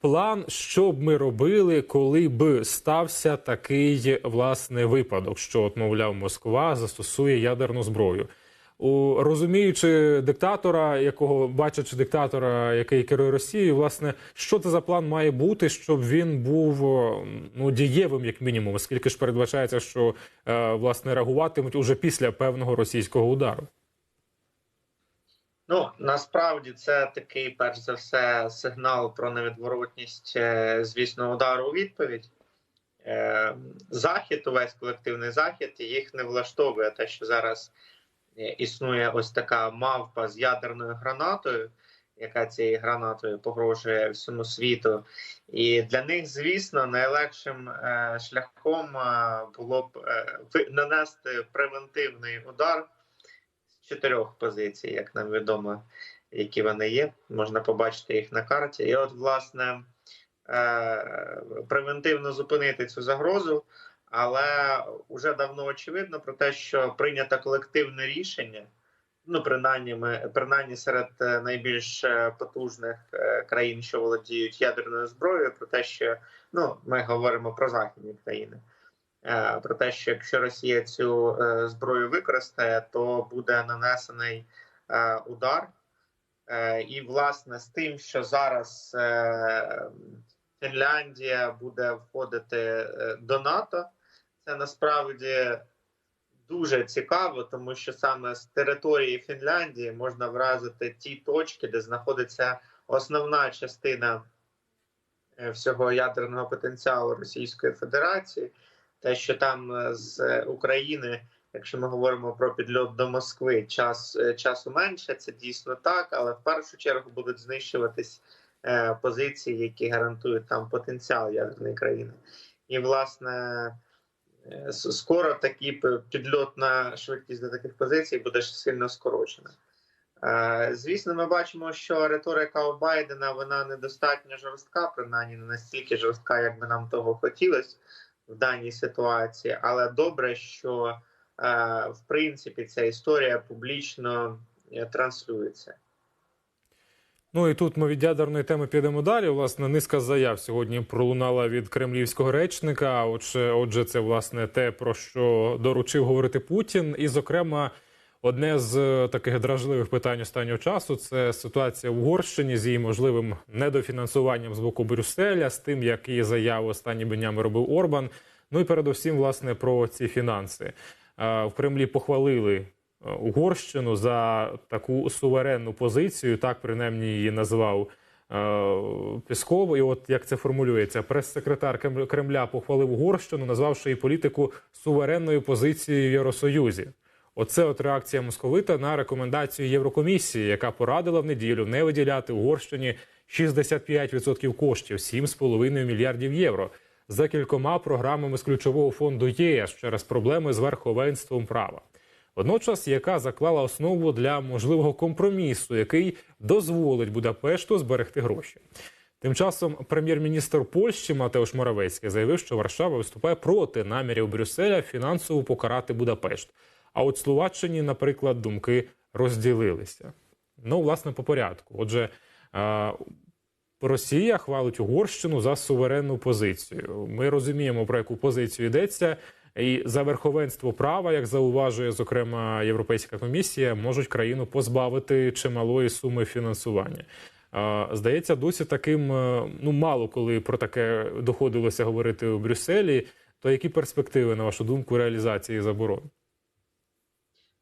план, що б ми робили, коли б стався такий власне випадок, що от, мовляв, Москва застосує ядерну зброю. У розуміючи диктатора, якого бачачи диктатора, який керує Росією, власне, що це за план має бути, щоб він був ну дієвим, як мінімум, оскільки ж передбачається, що е, власне реагуватимуть уже після певного російського удару. Ну насправді це такий, перш за все, сигнал про невідворотність, е, звісно, удару у відповідь. Е, Захід, увесь колективний захід, їх не влаштовує те, що зараз е, існує ось така мавпа з ядерною гранатою, яка цією гранатою погрожує всьому світу. І для них, звісно, найлегшим шляхом було б нанести превентивний удар чотирьох позицій, як нам відомо, які вони є. Можна побачити їх на карті. І от, власне, е, превентивно зупинити цю загрозу, але вже давно очевидно про те, що прийнято колективне рішення. Ну, принаймні, ми принаймні серед е, найбільш е, потужних країн, що володіють ядерною зброєю, про те, що ну ми говоримо про західні країни. Е, Про те, що якщо Росія цю е, зброю використає, то буде нанесений е, удар. І, власне, з тим, що зараз Фінляндія буде входити до НАТО, це насправді дуже цікаво, тому що саме з території Фінляндії можна вразити ті точки, де знаходиться основна частина всього ядерного потенціалу Російської Федерації. Те, що там е, з України, якщо ми говоримо про підльот до Москви, час е, часу менше, це дійсно так, але в першу чергу будуть знищуватись е, позиції, які гарантують там потенціал ядерної країни. І власне скоро такий п- підльотна швидкість до таких позицій буде сильно скорочена. Звісно, ми бачимо, що риторика у Байдена вона недостатньо жорстка, принаймні не настільки жорстка, як би нам того хотілося в даній ситуації. Але добре, що е, в принципі ця історія публічно е, транслюється. Ну і тут ми від ядерної теми підемо далі. Власне, низка заяв сьогодні пролунала від кремлівського речника. Отже, отже, це власне те, про що доручив говорити Путін. І, зокрема, одне з е, таких дражливих питань останнього часу це ситуація в Угорщині з її можливим недофінансуванням з боку Брюсселя, з тим, як її заяву останніми днями робив Орбан. Ну і передусім, власне, про ці фінанси. Е, В Кремлі похвалили е, Угорщину за таку суверенну позицію, так принаймні її назвав Пісков. І от як це формулюється, прес-секретар Кремля похвалив Угорщину, назвавши її політику суверенною позицією в Євросоюзі. Оце от реакція московита на рекомендацію Єврокомісії, яка порадила в неділю не виділяти Угорщині 65% коштів 7,5 мільярдів євро за кількома програмами з ключового фонду ЄС через проблеми з верховенством права. Водночас, яка заклала основу для можливого компромісу, який дозволить Будапешту зберегти гроші. Тим часом прем'єр-міністр Польщі Матеуш Моравецький заявив, що Варшава виступає проти намірів Брюсселя фінансово покарати Будапешт. А от Словаччині, наприклад, думки розділилися. Ну, власне, по порядку. Отже, Росія хвалить Угорщину за суверенну позицію. Ми розуміємо, про яку позицію йдеться. І за верховенство права, як зауважує зокрема Європейська комісія, можуть країну позбавити чималої суми фінансування. Здається, досі таким е, ну мало коли про таке доходилося говорити у Брюсселі. То які перспективи, на вашу думку, реалізації заборони?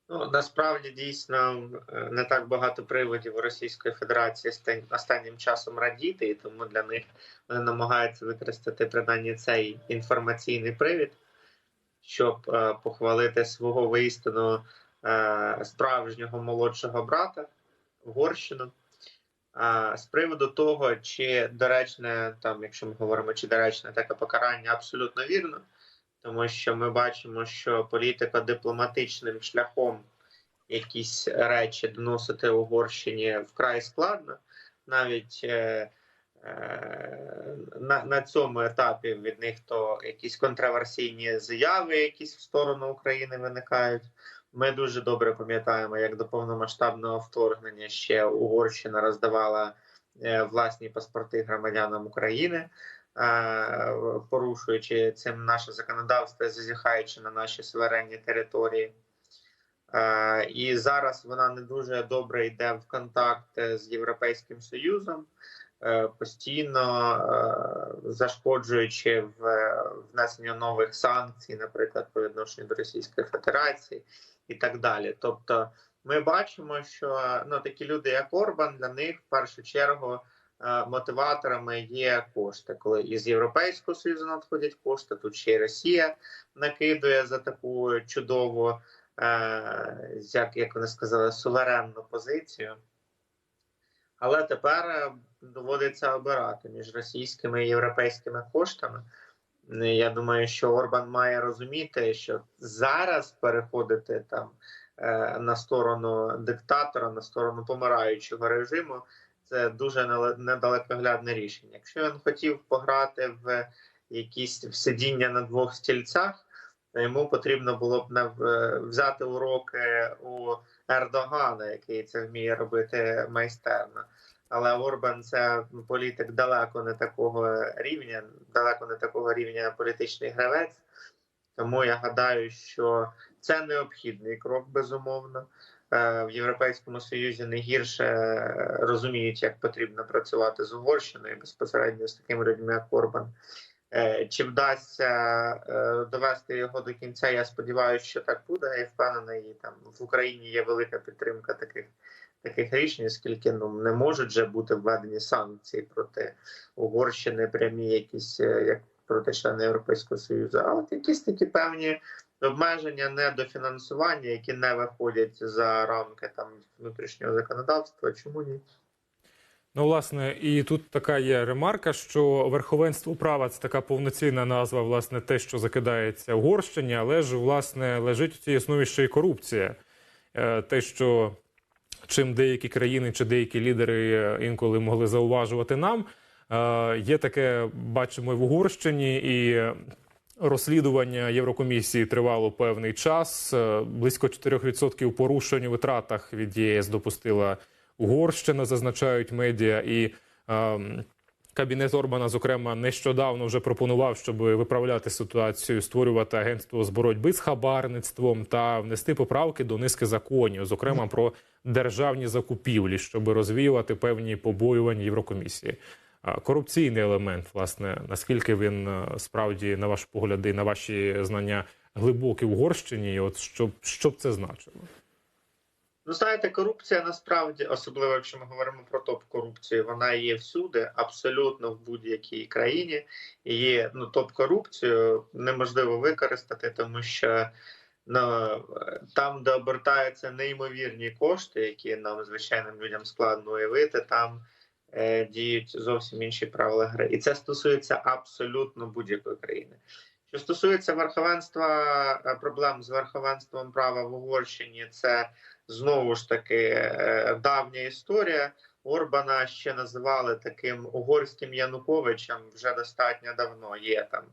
Ну насправді дійсно е, не так багато приводів у Російської Федерації стан- останнім часом радіти, і тому для них вони намагаються використати принаймні цей інформаційний привід, щоб е, похвалити свого воістину е, справжнього молодшого брата Угорщину. А з приводу того, чи доречне, там, якщо ми говоримо, чи доречне таке покарання, абсолютно вірно, тому що ми бачимо, що політика дипломатичним шляхом якісь речі доносити Угорщині вкрай складно. Навіть е, е, на, на цьому етапі від них то якісь контроверсійні заяви, якісь в сторону України виникають. Ми дуже добре пам'ятаємо, як до повномасштабного вторгнення ще Угорщина роздавала е, власні паспорти громадянам України, порушуючи цим наше законодавство, зазіхаючи на наші суверенні території. Е, І зараз вона не дуже добре йде в контакт е, з Європейським Союзом, е, постійно е, зашкоджуючи в е, внесення нових санкцій, наприклад, по відношенню до Російської Федерації і так далі. Тобто, ми бачимо, що ну такі люди, як Орбан, для них в першу чергу е, мотиваторами є кошти. Коли із Європейського союзу надходять кошти, тут ще й Росія накидує за таку чудову, е, як, як вони сказали, суверенну позицію. Але тепер е, доводиться обирати між російськими і європейськими коштами. Е, Я думаю, що Орбан має розуміти, що зараз переходити там е, на сторону диктатора, на сторону помираючого режиму, це дуже недалекоглядне рішення. Якщо він хотів пограти в якісь сидіння на двох стільцях, то йому потрібно було б нав- взяти уроки у Ердогана, який це вміє робити майстерно. Але Орбан це політик далеко не такого рівня, далеко не такого рівня політичний гравець. Тому я гадаю, що це необхідний крок, безумовно. Е, В Європейському Союзі не гірше е, розуміють, як потрібно працювати з Угорщиною безпосередньо з такими людьми, як Орбан. Е, Чи вдасться довести його до кінця? Я сподіваюся, що так буде. Я впевнений, там в Україні є велика підтримка таких таких рішень, оскільки ну не можуть же бути введені санкції проти Угорщини, прямі якісь як проти члени Європейського Союзу, а от якісь такі певні обмеження недофінансування, які не виходять за рамки там внутрішнього законодавства. Чому ні? Ну, власне, і тут така є ремарка, що верховенство права це така повноцінна назва, власне, те, що закидається Угорщині, але ж власне лежить у цій основі ще й корупція. Е, Те, що чим деякі країни чи деякі лідери інколи могли зауважувати нам, е, є таке, бачимо, і в Угорщині і. Розслідування Єврокомісії тривало певний час. Е, Близько 4% порушень у витратах від ЄС допустила Угорщина, зазначають медіа, і ем, кабінет Орбана, зокрема, нещодавно вже пропонував, щоб виправляти ситуацію, створювати агентство з боротьби з хабарництвом та внести поправки до низки законів, зокрема про державні закупівлі, щоб розвіювати певні побоювання Єврокомісії. Корупційний елемент, власне, наскільки він е, справді, на ваш погляд і на ваші знання глибокі в Угорщині, і от що, що б це значило? Ну, знаєте, корупція насправді, особливо якщо ми говоримо про топ-корупцію, вона є всюди, абсолютно в будь-якій країні. Є ну, топ-корупцію неможливо використати, тому що ну, там, де обертаються неймовірні кошти, які нам, звичайним людям, складно уявити, там діють зовсім інші правила гри. І це стосується абсолютно будь-якої країни. Що стосується верховенства, е, проблем з верховенством права в Угорщині, це знову ж таки е, давня історія. Орбана ще називали таким угорським Януковичем вже достатньо давно. Є там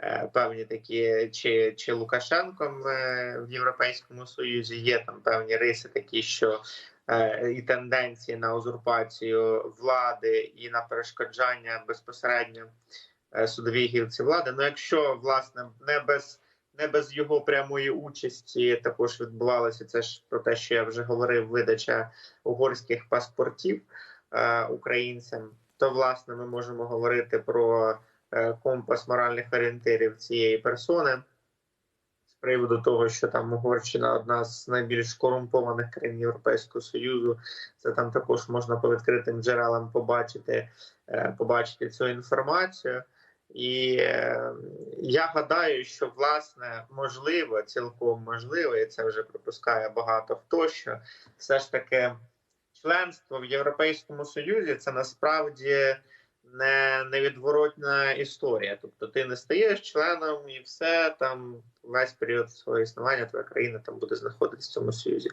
е, певні такі, чи, чи Лукашенком е, в Європейському Союзі, є там певні риси, такі, що е, і тенденції на узурпацію влади і на перешкоджання безпосередньо е, судовій гілці влади. Ну, якщо власне не без не без його прямої участі також відбувалося це ж про те, що я вже говорив, видача угорських паспортів е, українцям, то власне ми можемо говорити про е, компас моральних орієнтирів цієї персони приводу того, що там Угорщина одна з найбільш корумпованих країн Європейського Союзу. Це там також можна по відкритим джерелам побачити, е, побачити цю інформацію. І е, я гадаю, що власне можливо, цілком можливо, і це вже пропускає багато хто, що все ж таки членство в Європейському Союзі це насправді не невідворотна історія. Тобто ти не стаєш членом і все там весь період свого існування твоя країна там буде знаходитися в цьому союзі.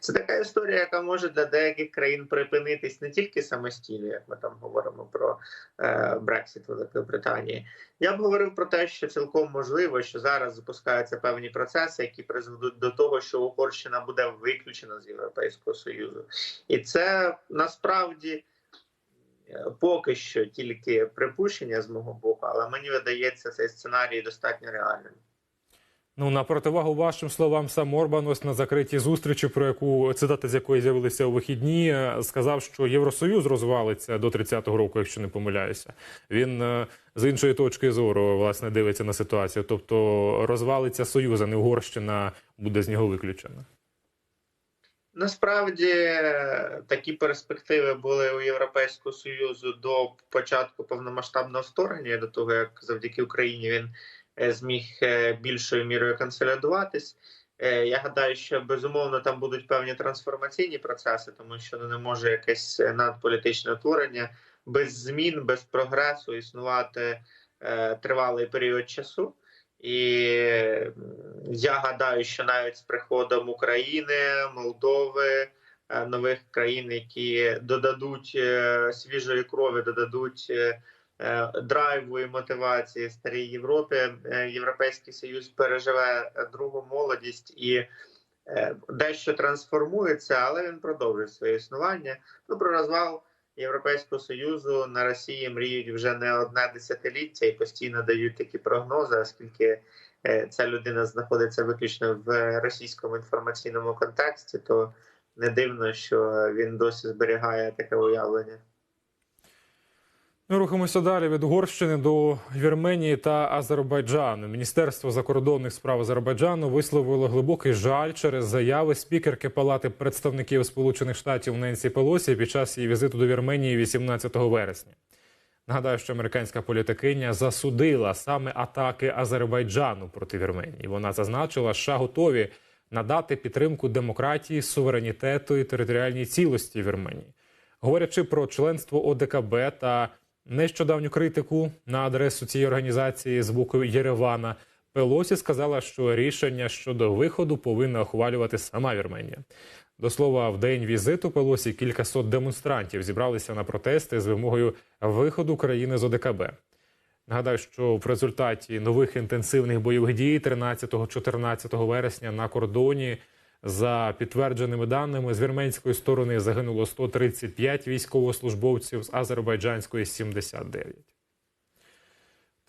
Це така історія, яка може для деяких країн припинитись не тільки самостійно, як ми там говоримо про е, Великої Британії. Я б говорив про те, що цілком можливо, що зараз запускаються певні процеси, які призведуть до того, що Угорщина буде виключена з Європейського союзу, і це насправді Поки що тільки припущення з мого боку, але мені видається цей сценарій достатньо реальним. Ну на противагу вашим словам, сам Орбан ось на закритій зустрічі, про яку цитати з якої з'явилися у вихідні, е, сказав, що Євросоюз розвалиться до 30-го року, якщо не помиляюся. Він е, з іншої точки зору власне дивиться на ситуацію. Тобто розвалиться союз, а не Угорщина буде з нього виключена. Насправді такі перспективи були у Європейського Союзу до початку повномасштабного вторгнення, до того як завдяки Україні він е, зміг е, більшою мірою консолідуватись. Е, Я гадаю, що безумовно там будуть певні трансформаційні процеси, тому що ну, не може якесь надполітичне утворення без змін, без прогресу існувати тривалий період часу. І я гадаю, що навіть з приходом України, Молдови, е, нових країн, які додадуть е, свіжої крові, додадуть е, драйву і мотивації старій Європі, Європейський Союз переживе другу молодість і дещо трансформується, але він продовжує своє існування. Ну про розвал Європейського союзу на Росії мріють вже не одне десятиліття і постійно дають такі прогнози, оскільки е, ця людина знаходиться виключно в російському інформаційному контексті, то не дивно, що він досі зберігає таке уявлення. Ми рухаємося далі від Угорщини до Вірменії та Азербайджану. Міністерство закордонних справ Азербайджану висловило глибокий жаль через заяви спікерки Палати представників Сполучених Штатів Ненсі Пелосі під час її візиту до Вірменії 18 вересня. Нагадаю, що американська політикиня засудила саме атаки Азербайджану проти Вірменії. Вона зазначила, що готові надати підтримку демократії, суверенітету і територіальній цілості Вірменії. Говорячи про членство ОДКБ та нещодавню критику на адресу цієї організації з боку Єревана, Пелосі сказала, що рішення щодо виходу повинна ухвалювати сама Вірменія. До слова, в день візиту Пелосі кількасот демонстрантів зібралися на протести з вимогою виходу країни з ОДКБ. Нагадаю, що в результаті нових інтенсивних бойових дій 13-14 вересня на кордоні за підтвердженими даними з вірменської сторони загинуло 135 військовослужбовців, з азербайджанської 79.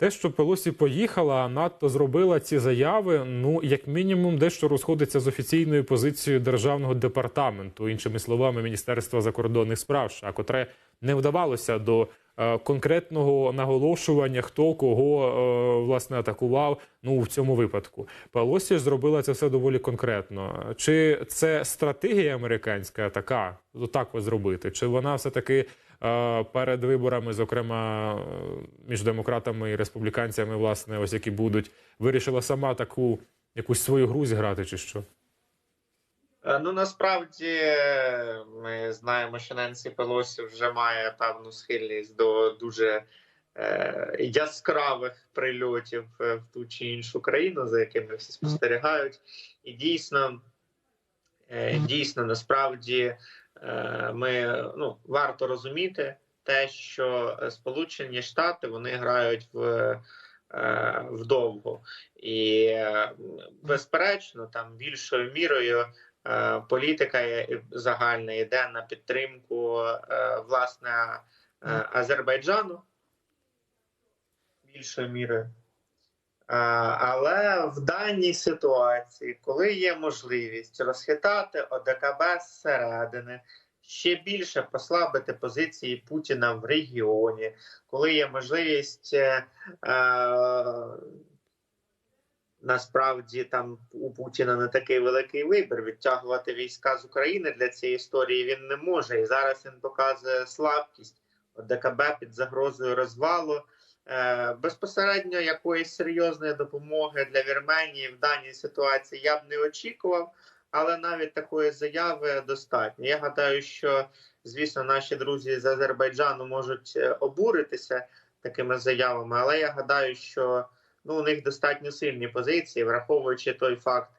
Те, що Пелосі поїхала, а надто зробила ці заяви, ну як мінімум, дещо розходиться з офіційною позицією державного департаменту, іншими словами, Міністерства закордонних справ, США, котре не вдавалося до конкретного наголошування, хто кого е, власне атакував. Ну в цьому випадку Пелосі ж зробила це все доволі конкретно. Чи це стратегія американська така, так ось зробити? Чи вона все таки е, перед виборами, зокрема е, між демократами і республіканцями, власне, ось які будуть, вирішила сама таку якусь свою гру зіграти, чи що? Е, Ну насправді ми знаємо, що Ненсі Пелосі вже має певну схильність до дуже е, яскравих прильотів е, в ту чи іншу країну, за якими всі спостерігають. І дійсно, е, дійсно, насправді е, ми ну, варто розуміти те, що Сполучені Штати вони грають в. е, Вдовго і безперечно, там більшою мірою політика загальна йде на підтримку е, власне е, Азербайджану більшою мірою. Е, Але в даній ситуації, коли є можливість розхитати ОДКБ зсередини, ще більше послабити позиції Путіна в регіоні, коли є можливість е, е, насправді там у Путіна не такий великий вибір. Відтягувати війська з України для цієї історії він не може. І зараз він показує слабкість ОДКБ під загрозою розвалу. Е, Безпосередньо якоїсь серйозної допомоги для Вірменії в даній ситуації я б не очікував, але навіть такої заяви достатньо. Я гадаю, що звісно наші друзі з Азербайджану можуть е, обуритися такими заявами, але я гадаю, що ну, у них достатньо сильні позиції, враховуючи той факт,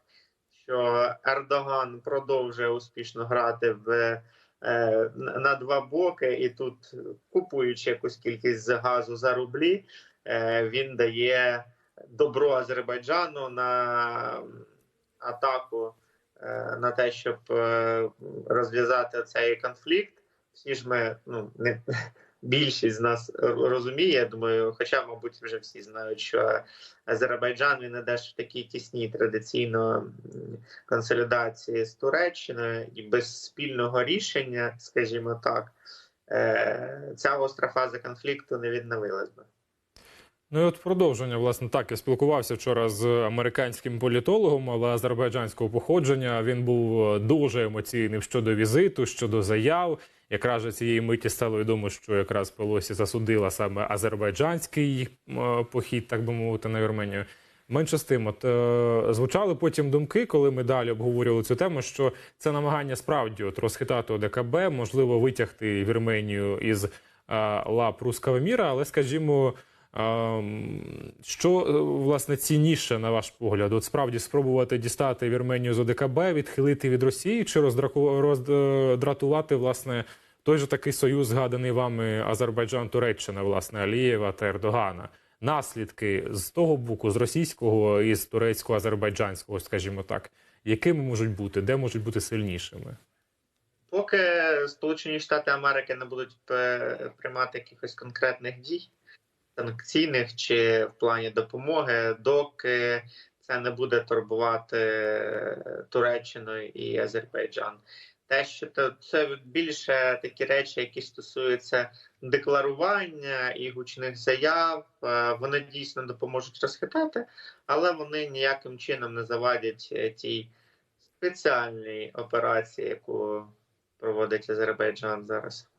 що Ердоган продовжує успішно грати в е, на на два боки, і тут, купуючи якусь кількість газу за рублі, е, він дає добро Азербайджану на атаку е, на те, щоб е, розв'язати цей конфлікт. Всі ж ми ну не більшість з нас розуміє. Я думаю, хоча, мабуть, вже всі знають, що Азербайджан він іде в такій тісній традиційно консолідації з Туреччиною і без спільного рішення, скажімо так, е, ця гостра фаза конфлікту не відновилась би. Ну і от продовження, власне, так я спілкувався вчора з американським політологом, але азербайджанського походження. Він був дуже емоційним щодо візиту, щодо заяв. Якраз цієї миті стало відомо, що якраз Пелосі засудила саме азербайджанський е, похід, так би мовити, на Вірменію. Менше з тим, от е, звучали потім думки, коли ми далі обговорювали цю тему, що це намагання справді от розхитати ОДКБ, можливо, витягти Вірменію із е, лап руского міра, але скажімо. Ем, Що е, власне цінніше, на ваш погляд? От справді спробувати дістати Вірменію з ОДКБ, відхилити від Росії чи роздратувати власне той же такий союз, згаданий вами Азербайджан, Туреччина, власне, Алієва та Ердогана? Наслідки з того боку, з російського і з турецького, азербайджанського, скажімо так, якими можуть бути, де можуть бути сильнішими? Поки Сполучені Штати Америки не будуть е, приймати якихось конкретних дій, санкційних чи в плані допомоги, доки це не буде турбувати е, Туреччину і Азербайджан. Те, що то це більше такі речі, які стосуються декларування і гучних заяв, е, вони дійсно допоможуть розхитати, але вони ніяким чином не завадять е, тій спеціальній операції, яку проводить Азербайджан зараз.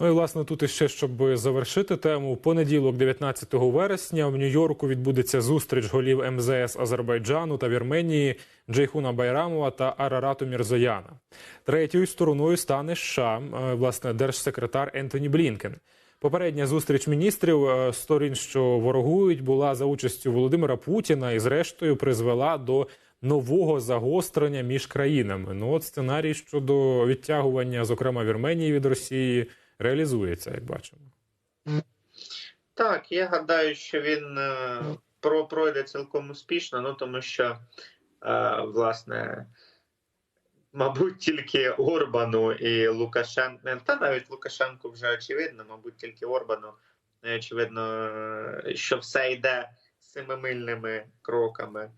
Ну і власне тут іще, щоб завершити тему, в понеділок, 19 вересня, в Нью-Йорку відбудеться зустріч голів МЗС Азербайджану та Вірменії Джейхуна Байрамова та Арарату Мірзояна. Третьою стороною стане США, е, власне, держсекретар Ентоні Блінкен. Попередня зустріч міністрів е, сторін, що ворогують, була за участю Володимира Путіна і, зрештою, призвела до нового загострення між країнами. Ну от сценарій щодо відтягування, зокрема Вірменії від Росії, реалізується, як бачимо. Так, я гадаю, що він е, про пройде цілком успішно, ну тому що, е, власне, мабуть, тільки Орбану і Лукашенку, та навіть Лукашенку вже очевидно, мабуть, тільки Орбану не очевидно, е, що все йде семимильними кроками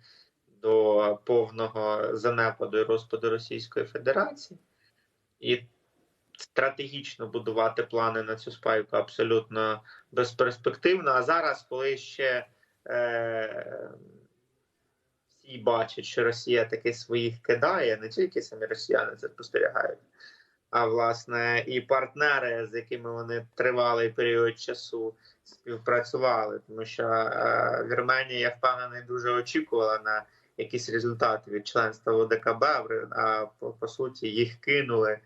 до повного занепаду і розпаду Російської Федерації. І стратегічно будувати плани на цю спайку абсолютно безперспективно. А зараз, коли ще е, всі бачать, що Росія таки своїх кидає, не тільки самі росіяни це спостерігають, а власне і партнери, з якими вони тривалий період часу співпрацювали, тому що е, Вірменія, я впевнений, дуже очікувала на якісь результати від членства ОДКБ, а по, по суті їх кинули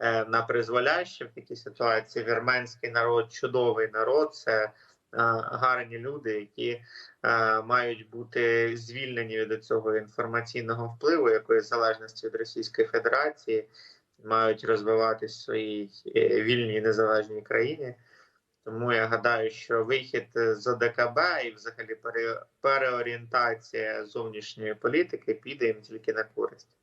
на призволяще в такій ситуації. Вірменський народ чудовий народ. Це е, гарні люди, які е, мають бути звільнені від цього інформаційного впливу, якоїсь залежності від Російської Федерації, мають розвиватись в своїй е, вільній незалежній країні. Тому я гадаю, що вихід з ОДКБ і взагалі переорієнтація зовнішньої політики піде їм тільки на користь.